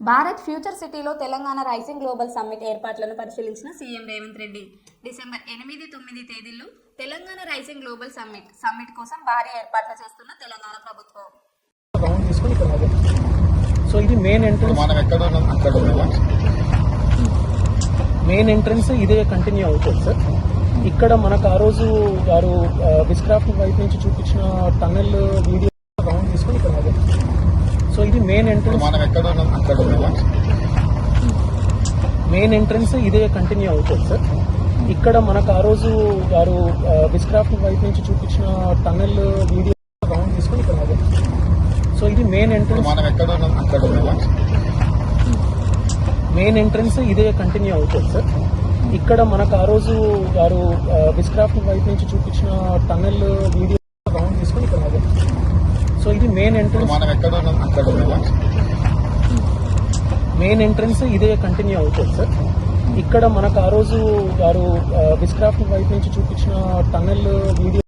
Bharat future సిటీలో Telangana rising global summit ఏర్పాట్లను పరిశీలించిన సీఎం రేవంత్ రెడ్డి. డిసెంబర్ ఎనిమిది తొమ్మిది తేదీల్లో Telangana rising global summit summit కోసం భారీ ఏర్పాట్లు చేస్తున్న తెలంగాణ ప్రభుత్వం. సో ఇది మెయిన్ ఎంట్రన్స్ మెయిన్ ఎంట్రన్స్ ఇదే కంటిన్యూ అవుతుంది సార్ ఇక్కడ మనకు ఆ రోజు వారు విస్క్రాఫ్ట్ వైపు నుంచి చూపించిన టన్నెల్ వీడియో రౌండ్ తీసుకొని ఇక్కడ ఆగాం. సో ఇది మెయిన్ ఎంట్రన్స్ మనం ఎక్కడ ఉన్నాం? అక్కడ ఉన్నాం మెయిన్ ఎంట్రన్స్ ఇదే కంటిన్యూ అవుతుంది సార్ ఇక్కడ మనకు ఆ రోజు వారు విస్క్రాఫ్ట్ వైపు నుంచి చూపించిన టన్నెల్ వీడియో రౌండ్ తీసుకొని ఇక్కడ. సో ఇది మెయిన్ ఎంట్రన్స్ మనం ఎక్కడ ఉన్నాం? అక్కడ ఉన్నాం మెయిన్ ఎంట్రన్స్ ఇదే కంటిన్యూ అవుతుంది సార్ ఇక్కడ మనకు ఆ రోజు వారు విస్క్రాఫ్ట్ వైపు నుంచి చూపించిన టన్నెల్ వీడియో రౌండ్ తీసుకొని ఇక్కడ ఆగాం. సో ఇది మెయిన్ ఎంట్రన్స్ మనం ఎక్కడ ఉన్నాం? అక్కడ ఉన్నాం మెయిన్ ఎంట్రన్స్ ఇదే కంటిన్యూ అవుతుంది సార్ ఇక్కడ మనకు ఆ రోజు వారు విస్క్రాఫ్ట్ వైపు నుంచి చూపించిన టన్నెల్ వీడియో